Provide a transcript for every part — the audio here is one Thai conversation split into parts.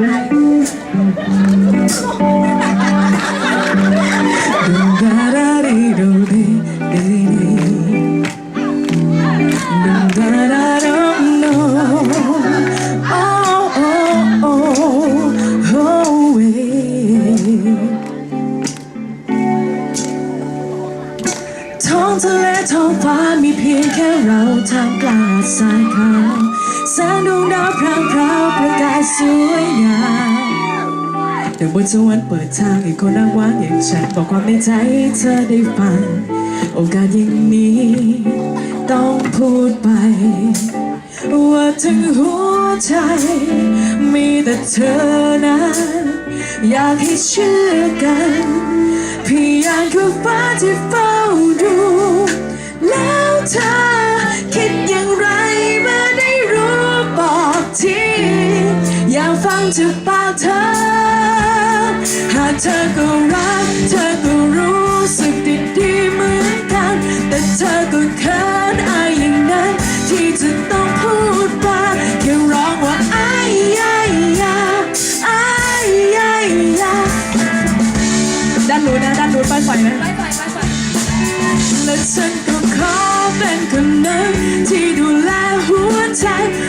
ท้องทะเลท้องฟ้ามีเพียงแค่เราทางกลางสายขาว แสงดวงดาวพรางพราวประกายสวยงามแต่บนสวรรค์เปิดทางให้คนอ้างว้างอย่างฉันบอกความในใจให้เธอได้ฟัง โอกาสอย่างนี้ ต้องพูดไป ว่าทั้งหัวใจ มีแต่เธอนั้น อยากให้เชื่อกันพยานคือฟ้าที่เฝ้าดู แล้วเธอ จากปากเธอ หากเธอก็รัก เธอก็รู้สึกดีๆเหมือนกัน แต่เธอก็เขินอายอย่างนั้น ที่จะต้องพูดว่าแค่ร้องว่าอายยายยาอายยายยาด้านนู้นนะด้านนู้นไปไฟนะไปไปไปไปและฉันก็ขอเป็นคนหนึ่งที่ดูแลหัวใจ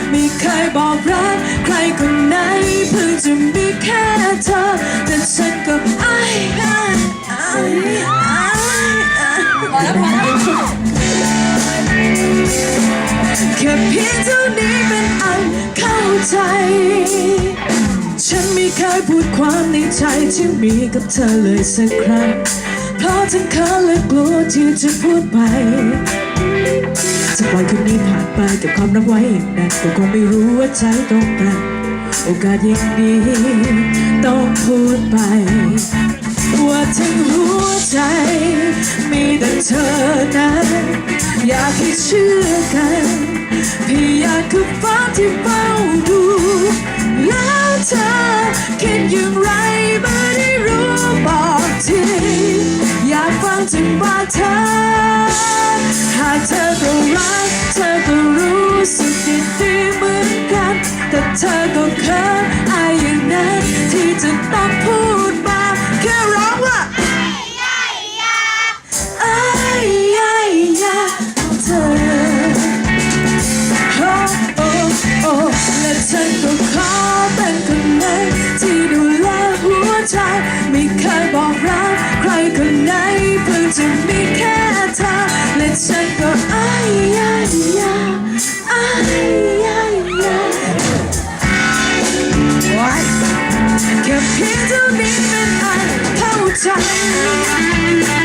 ไม่เคยบอกรักใครคน นเพิ่งจะมีแค่เธอ แต่ฉันก็อายอายอายอายอายพอแล้วพอแล้วแค่เพียงเท่านี้เป็นอันเข้าใจ ฉันไม่เคยพูดความในใจที่มีกับเธอเลยสักครั้ง เพราะทั้งเขินและกลัวที่จะพูดไปจะปล่อยคืนนี้ผ่านไปเก็บความรักไว้อีกนานก็คงไม่รู้ว่าใจตรงกัน โอกาสอย่างนี้ต้องพูดไป ว่าทั้งหัวใจ มีแต่เธอนั้น อยากให้เชื่อกัน พี่อยากคือฟ้าที่ เธอก็เขินอายอย่างนั้น ที่จะต้องพูดมาแค่ร้องว่าไอายยายยาของเธอโอ้โอ้โอ้และฉันก็ขอเป็นคนนั้นที่ดูแลหัวใจ ไม่เคยบอกรักใครคนไหนเพิ่งจะมีแค่ แค่เพียงเ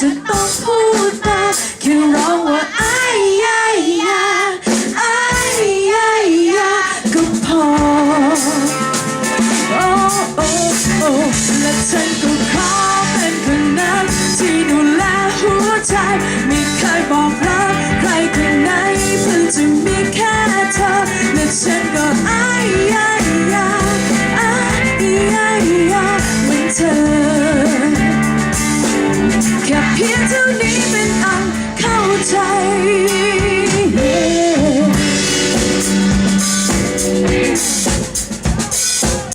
จะต้องพูดมาแค่ร้องว่าไอายายาอายายาก็พอ โอ้โอ้โอ้และฉันก็